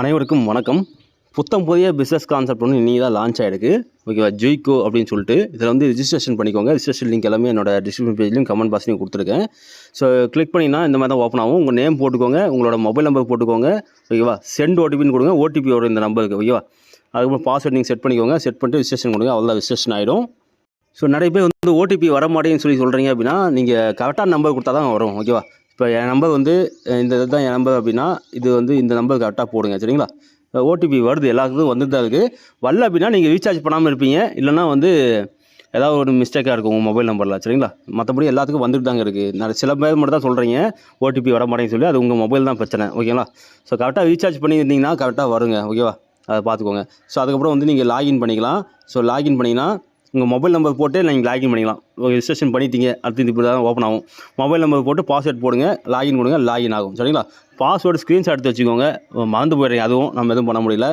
அனைவருக்கும் வணக்கம். புத்தம் புதிய பிஸ்னஸ் கான்செப்ட் ஒன்று இன்றைக்கி தான் லான்ச் ஆகிருக்கு ஓகேவா? ஜூய்கோ அப்படின்னு சொல்லிட்டு இதில் வந்து ரிஜிஸ்ட்ரேஷன் பண்ணிக்கோங்க. ரிஜிஸ்ட்ரேஷன் லிங்க் எல்லாமே என்னோட டிஸ்கிரிப்ஷன் பேஜ்லையும் கமெண்ட் பாக்ஸ்லையும் கொடுத்துருக்கேன். ஸோ கிளிக் பண்ணினா இந்த மாதிரி தான் ஓப்பன் ஆகும். உங்கள் நேம் போட்டுக்கோங்க. உங்களோட மொபைல் நம்பர் போட்டுக்கோங்க. ஓகேவா? சென்ட் ஓடிபின்னு கொடுங்க. ஓடிபி வரும் இந்த நம்பருக்கு ஓகேவா? அதுக்கப்புறம் பாஸ்வேர்ட் நீங்கள் செட் பண்ணிக்கோங்க. செட் பண்ணிட்டு ரிஜிஸ்ட்ரேஷன் கொடுங்க. அவ்வளோ ரிஜிஸ்ட்ரேஷன் ஆகிடும் ஸோ நிறைய பேர் வந்து ஓடிபி வர மாட்டேங்குன்னு சொல்லி சொல்கிறீங்க அப்படின்னா நீங்கள் கரெக்டான நம்பர் கொடுத்தா தான் வரும். ஓகேவா? இப்போ என் நம்பர் வந்து இந்த இதுதான் என் நம்பர் அப்படின்னா இது வந்து இந்த நம்பர் கரெக்டாக போடுங்க சரிங்களா? ஓடிபி வருது எல்லாத்துக்கும் வந்துட்டு தான் இருக்குது வரல அப்படின்னா நீங்கள் ரீசார்ஜ் பண்ணாமல் இருப்பீங்க. இல்லைன்னா வந்து ஏதாவது ஒரு மிஸ்டேக்காக இருக்கும் உங்கள் மொபைல் நம்பரில் சரிங்களா? மற்றபடி எல்லாத்துக்கும் வந்துட்டு தாங்க இருக்குது நான் சில பேர் மட்டும் தான் சொல்கிறீங்க ஓடிபி வர மாட்டேங்குன்னு சொல்லி அது உங்கள் மொபைல் தான் பிரச்சனை ஓகேங்களா? ஸோ கரெக்டாக ரீசார்ஜ் பண்ணியிருந்தீங்கன்னா கரெக்டாக வருங்க ஓகேவா? அதை பார்த்துக்கோங்க. ஸோ அதுக்கப்புறம் வந்து நீங்கள் லாகின் பண்ணிக்கலாம். ஸோ லாகின் பண்ணிங்கன்னா உங்கள் மொபைல் நம்பர் போட்டு நீங்கள் லாகின் பண்ணிக்கலாம். ரிஜிஸ்ட்ரேஷன் பண்ணிட்டீங்க அடுத்து இப்படி தான் ஓப்பன் ஆகும். மொபைல் நம்பர் போட்டு பாஸ்வேர்ட் போடுங்க லாகின் கொடுங்க லாகின் ஆகும். சரிங்களா? பாஸ்வேர்டு ஸ்க்ரீன்ஷாட் எடுத்து வச்சுக்கோங்க. மறந்து போயிடுறீங்க. அதுவும் நம்ம எதுவும் பண்ண முடியல.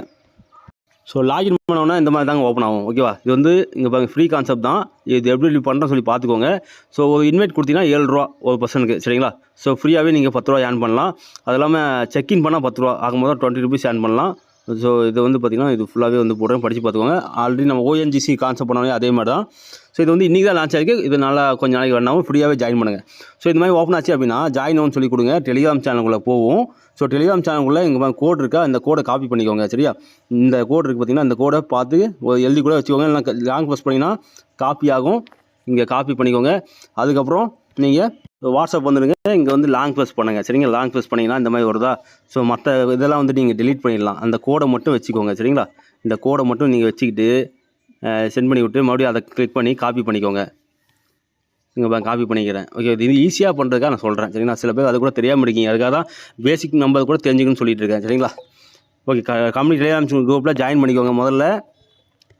ஸோ லாகின் பண்ணோன்னா இந்த மாதிரி தாங்க ஓப்பன் ஆகும். ஓகேவா இது வந்து இங்கே பாருங்க ஃப்ரீ கான்செப்ட் தான். இது எப்படி பண்ணுறோம் சொல்லி பார்த்துக்கோங்க. ஸோ ஒரு இன்வைட் கொடுத்தீங்கன்னா ஏழு ரூபா ஒரு பர்சனுக்கு சரிங்களா? ஸோ ஃப்ரீயாகவே நீங்கள் பத்து ரூபா ஏர்ன் பண்ணலாம். அது இல்லாமல் செக்இன் பண்ணால் பத்து ரூபா. ஆகும்போது டுவெண்ட்டி ருபீஸ் ஏர்ன் பண்ணலாம். ஸோ இது வந்து பார்த்திங்கன்னா இது ஃபுல்லாகவே வந்து போடுறேன். படித்து பார்த்துக்கோங்க. ஆல்ரெடி நம்ம ஓஎன்ஜிசி கான்செப்ட் பண்ணாலே அதே மாதிரி தான் ஸோ இது வந்து இன்றைக்கி தான் லான்ச் ஆகிருக்கு இது நல்லா கொஞ்சம் நாளைக்கு வேணாலும் ஃப்ரீயாகவே ஜாயின் பண்ணுங்கள் ஸோ இந்த மாதிரி ஓப்பன் ஆச்சு அப்படின்னா ஜாயின் ஆகும் சொல்லி கொடுங்க. டெலிகிராம் சேனலுக்குள்ளே போவோம். ஸோ டெலிகிராம் சேனலுக்குள்ளே இங்கே கோட் இருக்கா? இந்த கோடை காப்பி பண்ணிக்கோங்க சரியா? இந்த கோட் இருக்குது பார்த்தீங்கன்னா இந்த கோடை பார்த்து எழுதி கூட வச்சுக்கோங்க. இல்லைனா லாங் ப்ரெஸ் பண்ணிங்கன்னா காப்பி ஆகும். இங்கே காப்பி பண்ணிக்கோங்க. அதுக்கப்புறம் நீங்கள் வாட்ஸ்அப் வந்துடுங்க. இங்கே வந்து லாங் ப்ரெஸ் பண்ணுங்கள் சரிங்களா? லாங் ப்ரெஸ் பண்ணிங்கன்னா இந்த மாதிரி வருதா? ஸோ மற்ற இதெல்லாம் வந்து நீங்கள் டிலீட் பண்ணிடலாம். அந்த கோடை மட்டும் வச்சுக்கோங்க. சரிங்களா? இந்த கோடை மட்டும் நீங்கள் வச்சுக்கிட்டு சென்ட் பண்ணி விட்டு மறுபடியும் அதை கிளிக் பண்ணி காப்பி பண்ணிக்கோங்க. இங்கே காப்பி பண்ணிக்கிறேன். ஓகே இது ஈஸியாக பண்ணுறதுக்காக நான் சொல்கிறேன் சரிங்களா? சில பேர் அது கூட தெரியாமல் இருக்கீங்க. அதுக்காக தான் பேசிக் நம்பர் கூட தெரிஞ்சுக்கணும்னு சொல்லிட்டு இருக்கேன். சரிங்களா? ஓகே க கம்யூனிட்டி டெலிகிராம் குரூப்பில் ஜாயின் பண்ணிக்கோங்க முதல்ல.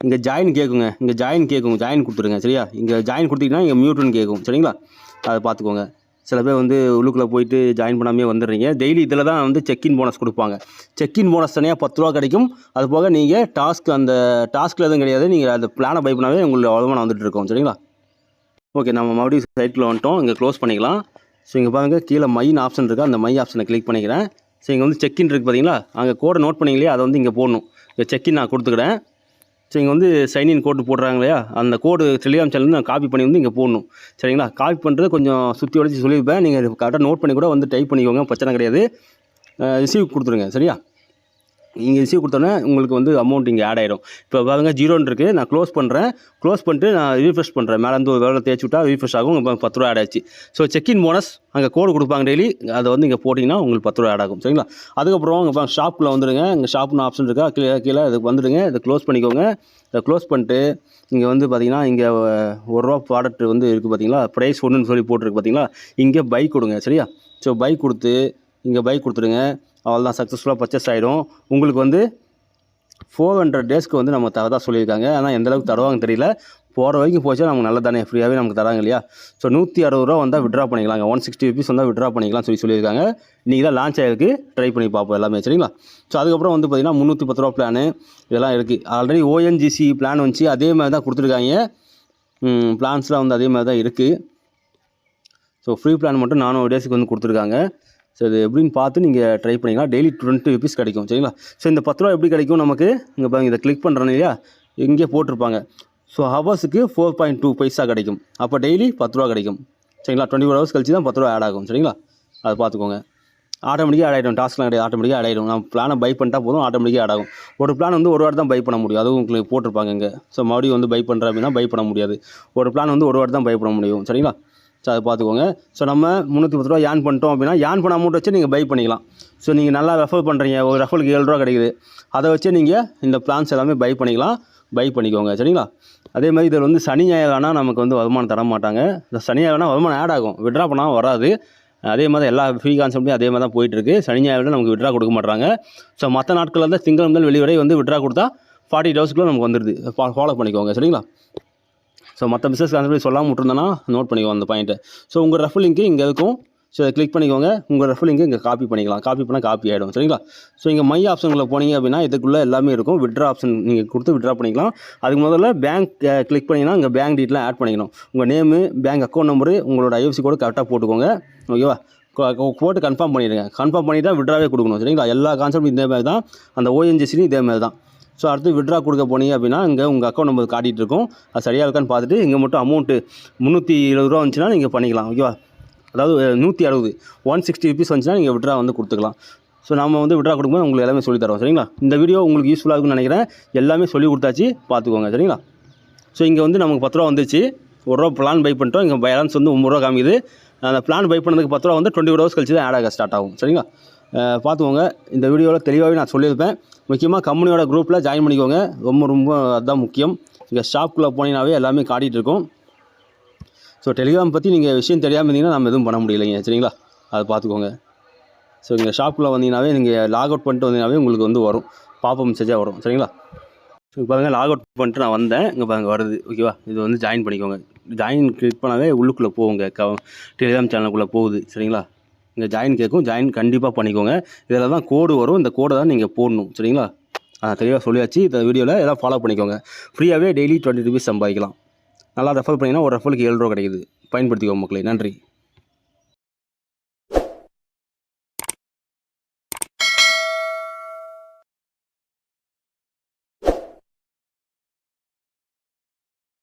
இங்கே ஜாயின் கேட்குங்க இங்கே ஜாயின் கேட்கும் ஜாயின் கொடுத்துருங்க சரியா? இங்கே ஜாயின் கொடுத்தீங்கன்னா இங்கே மியூட்னு கேட்கும் சரிங்களா? அதை பார்த்துக்கோங்க. சில பேர் வந்து உள்ளுக்குள்ளே போயிட்டு ஜாயின் பண்ணாமே வந்துடுறீங்க. டெய்லி இதில் தான் வந்து செக்இன் போனஸ் கொடுப்பாங்க. செக்இன் போனஸ் தனியாக பத்து ரூபா கிடைக்கும். அது போக நீங்கள் டாஸ்க் அந்த டாஸ்க்கில் எதுவும் கிடையாது. நீங்கள் அந்த பிளானை பை பண்ணாவே உங்களுக்கு வருமானம் வந்துட்டு இருக்கோம் சரிங்களா? ஓகே நம்ம மறுபடியும் சைட்டில் வந்துட்டோம். இங்கே க்ளோஸ் பண்ணிக்கலாம். ஸோ இங்கே பாருங்கள் கீழே மைன் ஆப்ஷன் இருக்குது அந்த மை ஆப்ஷனை கிளிக் பண்ணிக்கிறேன். ஸோ இங்கே வந்து செக்இன் இருக்குது பார்த்தீங்களா அங்கே கோடை நோட் பண்ணிங்களே அதை வந்து இங்கே போடணும். இங்கே செக்இன் நான் கொடுத்துக்கிறேன். ஸோ இங்கே வந்து சைன்இன் கோடு போடுறாங்க இல்லையா அந்த கோடு டெலிகிராம் சேனல் நான் காப்பி பண்ணி வந்து இங்கே போடணும். சரிங்களா? காப்பி பண்ணுறது கொஞ்சம் சுற்றி உடச்சி சொல்லியிருப்பேன். நீங்கள் கரெக்டாக நோட் பண்ணி கூட வந்து டைப் பண்ணிக்கோங்க. பிரச்சனை கிடையாது. ரிசீவ் கொடுத்துருங்க. சரியா? நீங்கள் ரிசீவ் கொடுத்தோன்னே உங்களுக்கு வந்து அமௌண்ட் இங்கே ஆட் ஆகிடும் இப்போ பாருங்க ஜீரோன்னு இருக்குது நான் க்ளோஸ் பண்ணுறேன் க்ளோஸ் பண்ணிட்டு நான் ரீஃப்ரெஷ் பண்ணுறேன் மேலேருந்து ஒரு வேலை தேய்ச்சி விட்டா ரீஃப்ரெஷ் ஆகும். உங்களுக்கு பத்து ரூபா ஆட் ஆச்சு. ஸோ செக்இன் போனஸ் அங்கே கோடு கொடுப்பாங்க டெய்லி அதை வந்து இங்கே போட்டிங்கன்னா உங்களுக்கு பத்து ரூபா ஆட் ஆகும். சரிங்களா? அதுக்கப்புறம் இங்கே பாருங்க ஷாப்பில் வந்துடுங்க இங்கே ஷாப்னு ஆப்ஷன் இருக்கா? கீழே கீழே இதுக்கு வந்துடுங்க. இதை க்ளோஸ் பண்ணிக்கோங்க. இதை க்ளோஸ் பண்ணிட்டு இங்கே வந்து பார்த்தீங்கன்னா இங்கே ஒரு ரூபா ப்ராடக்ட் வந்து இருக்குது பார்த்தீங்களா ப்ரைஸ் ஒன்றுன்னு சொல்லி போட்டிருக்கு பார்த்தீங்களா இங்கே பைக் கொடுங்க. சரியா? ஸோ பைக் கொடுத்து இங்கே பைக் கொடுத்துருங்க அவ்வளோதான் சக்ஸஸ்ஃபுல்லாக பர்ச்சேஸ் ஆகிடும் உங்களுக்கு வந்து ஃபோர் ஹண்ட்ரட் டேஸ்க்கு வந்து நம்ம தரதாக சொல்லியிருக்காங்க. ஆனால் எந்த அளவுக்கு தருவாங்க தெரியல. போகிற வரைக்கும் போச்சா நமக்கு நல்ல தானே ஃப்ரீயாகவே நமக்கு தராங்க இல்லையா? ஸோ நூற்றி அறுபது ரூபா வந்தால் விட்ரா பண்ணிக்கலாங்க. ஒன் சிக்ஸ்டி ருபீஸ் வந்தால் விட்ரா பண்ணிக்கலாம் சொல்லி சொல்லியிருக்காங்க. இன்றைக்கி தான் லான்ச் ஆகிருக்கு ட்ரை பண்ணி பார்ப்போம் எல்லாமே சரிங்களா? ஸோ அதுக்கப்புறம் வந்து பார்த்திங்கன்னா முந்நூற்றி பத்து ரூபா பிளானு இதெல்லாம் இருக்குது ஆல்ரெடி ஓஎன்ஜிசி பிளான் வந்துச்சு. அதே மாதிரி தான் கொடுத்துருக்காங்க. பிளான்ஸ்லாம் வந்து அதே மாதிரி தான் இருக்குது ஸோ ஃப்ரீ பிளான் மட்டும் நானூறு டேஸுக்கு வந்து கொடுத்துருக்காங்க. ஸோ இது எப்படின்னு பார்த்து நீங்கள் ட்ரை பண்ணிங்கன்னா டெய்லி டுவெண்ட்டி ருபீஸ் கிடைக்கும். சரிங்களா? ஸோ இந்த பத்து ரூபா எப்படி கிடைக்கும் நமக்கு? இங்கே பாருங்க இதை கிளிக் பண்ணுறோம் இல்லையா? இங்கே போட்டிருப்பாங்க. ஸோ ஹவர்ஸுக்கு ஃபோர் பாயிண்ட் டூ பைசா கிடைக்கும். அப்போ டெய்லி பத்து ரூபா கிடைக்கும். சரிங்களா? டுவெண்ட்டி ஃபோர் ஹவர்ஸ் கழிச்சு தான் பத்து ரூபா ஆட் ஆகும். சரிங்களா? அதை பார்த்துக்கோங்க. ஆட்டோமேட்டிக்காக ஆட் ஆகிடும். டாஸ்க்லாம் கிடையாது. ஆட்டோமேட்டிக்காக ஆட் ஆகிடும். நம்ம பிளானை பை பண்ணிட்டா போதும் ஆட்டோமேட்டிக்காக ஆட் ஆகும். ஒரு பிளான் வந்து ஒரு வாரம் தான் பை பண்ண முடியும். அதுவும் உங்களுக்கு போட்டிருப்பாங்க இங்கே. ஸோ மறுபடியும் வந்து பை பண்ணுற அப்படின்னா பை பண்ண முடியாது. ஒரு பிளான் வந்து ஒரு வாரம் தான் பை பண்ண முடியும். சரிங்களா? ஸோ அதை பார்த்துக்கோங்க. ஸோ நம்ம முந்நூற்றி பத்து ரூபா ஏன் பண்ணிட்டோம் அப்படின்னா ஏன் பண்ண அமௌண்ட் வச்சு நீங்கள் பை பண்ணிக்கலாம். ஸோ நீங்கள் நல்லா ரெஃபர் பண்ணுறீங்க ஒரு ரெஃபருக்கு ஏழு ரூபா கிடைக்குது. அதை வச்சு நீங்கள் இந்த பிளான்ஸ் எல்லாமே பை பண்ணிக்கலாம். பை பண்ணிக்கோங்க. சரிங்களா? அதே மாதிரி இதில் வந்து சனி ஞாயிறு நமக்கு வந்து வருமானம் தர மாட்டாங்க. இந்த சனி ஞாயிறுனா வருமானம் ஆட் ஆகும். விட்ரா பண்ணால் வராது. அதே மாதிரி எல்லா ஃப்ரீ கான்செப்ட்லையும் அதே மாதிரி தான் போயிட்டுருக்கு சனி ஞாயிறு நமக்கு விட்ரா கொடுக்க மாட்டாங்க ஸோ மற்ற நாட்களில் தான் திங்கள் முதல் வெளிவரை வந்து விட்ரா கொடுத்தா ஃபார்ட்டி டேஸ்க்குள்ளே நமக்கு வந்துடுது ஃபாலோ பண்ணிக்கோங்க. சரிங்களா? ஸோ மற்ற பிஸ்னஸ் கான்செப்ட் சொல்லாமல் விட்டுருந்தேன்னா நோட் பண்ணிக்கோங்க அந்த பாயிண்ட்டை ஸோ உங்கள் ரெஃபர் லிங்க்கு இங்கே இருக்கும். ஸோ அதை கிளிக் பண்ணிக்கோங்க. உங்கள் ரெஃபர் லிங்க்கு இங்கே காப்பி பண்ணிக்கலாம். காப்பி பண்ணால் காப்பி ஆகிடும் சரிங்களா? ஸோ இங்கே மை ஆப்ஷனில் போனீங்க அப்படின்னா இதுக்குள்ளே எல்லாமே இருக்கும். விட்ரா ஆப்ஷன் நீங்கள் கொடுத்து விட்ரா பண்ணிக்கலாம். அதுக்கு முதல்ல பேங்க் கிளிக் பண்ணிங்கன்னா இங்கே பேங்க் டீட்டெலாம் ஆட் பண்ணிக்கணும். உங்கள் நேமு பேங்க் அக்கௌண்ட் நம்பரு உங்களோட ஐஎஃப்சி கோடு கரெக்டாக போட்டுக்கோங்க. ஓகேவா போட்டு கன்ஃபார்ம் பண்ணிடுங்க. கன்ஃபார்ம் பண்ணி தான் விட்ராவே கொடுக்கணும். சரிங்களா? எல்லா கான்செப்டும் இதே மாதிரி தான் அந்த ஓஎன்ஜிசிலையும் இதே மாதிரி தான் ஸோ அடுத்து விட்ரா கொடுக்க போனீங்க அப்படின்னா இங்கே உங்கள் அக்கௌண்ட் நம்பர் காட்டிகிட்டு இருக்கும். அது சரியாக இருக்கான்னு பார்த்துட்டு இங்கே மட்டும் அமௌண்ட்டு முந்நூற்றி இருபது ரூபா வந்துச்சுன்னா நீங்கள் பண்ணிக்கலாம் ஓகேவா அதாவது நூற்றி அறுபது ஒன் சிக்ஸ்டி ருபீஸ் வந்துச்சுன்னா நீங்கள் விட்ரா வந்து கொடுத்துக்கலாம். ஸோ நம்ம வந்து விட்ரா கொடுக்கும்போது உங்களுக்கு எல்லாமே சொல்லி தரோம் சரிங்களா? இந்த வீடியோ உங்களுக்கு யூஸ்ஃபுல்லாக இருக்கும்னு நினைக்கிறேன். எல்லாமே சொல்லி கொடுத்தாச்சு பார்த்துக்கோங்க சரிங்களா? ஸோ இங்கே வந்து நமக்கு பத்து ரூபா வந்துச்சு. ஒரு ரூபா பிளான் பை பண்ணிட்டோம் இங்கே பேலன்ஸ் வந்து ஒம்பது ரூபா காமிக்குது. அந்த பிளான் பை பண்ணதுக்கு பத்து ரூபா வந்து டுவெண்ட்டி ஹவர்ஸ் கழிச்சு தான் ஆட் ஆக ஸ்டார்ட் ஆகும் சரிங்களா? பார்த்துக்கோங்க. இந்த வீடியோவில் தெளிவாகவே நான் சொல்லியிருப்பேன். முக்கியமாக கம்பெனியோட குரூப்பில் ஜாயின் பண்ணிக்கோங்க. ரொம்ப ரொம்ப அதுதான் முக்கியம். இங்கே ஷாப்குள்ளே போனீங்கன்னாவே எல்லாமே காட்டிகிட்டு இருக்கும். ஸோ டெலிகிராம் பற்றி நீங்கள் விஷயம் தெரியாமல் இருந்தீங்கன்னா நம்ம எதுவும் பண்ண முடியலைங்க. சரிங்களா? அதை பார்த்துக்கோங்க. ஸோ இங்கே ஷாப்புக்குள்ளே வந்தீங்கன்னாவே நீங்கள் லாக் அவுட் பண்ணிட்டு வந்தீங்கன்னாவே உங்களுக்கு வந்து வரும். பாப்பா மெசேஜாக வரும். சரிங்களா? ஸோ இப்போ பாருங்கள் லாக் அவுட் பண்ணிட்டு நான் வந்தேன். இங்கே பாருங்கள் வருது. ஓகேவா இது வந்து ஜாயின் பண்ணிக்கோங்க. ஜாயின் கிளிக் பண்ணாவே உள்ளுக்குள்ளே போகுங்க. க டெலிகிராம் சேனலுக்குள்ளே போகுது. சரிங்களா? இங்கே ஜாயின் கேட்கும் ஜாயின் கண்டிப்பாக பண்ணிக்கோங்க. இதில் தான் கோடு வரும். இந்த கோடை தான் நீங்கள் போடணும். சரிங்களா? ஆ தெளிவாக சொல்லியாச்சு. இந்த வீடியோவில் எல்லாம் ஃபாலோ பண்ணிக்கோங்க. ஃப்ரீயாகவே டெய்லி டுவெண்ட்டி ருபீஸ் சம்பாதிக்கலாம். நல்லா ரெஃபர் பண்ணிங்கன்னா ஒரு ரெஃபருக்கு ஏழு ரூபா கிடைக்குது. பயன்படுத்திக்கோங்க மக்களே. நன்றி.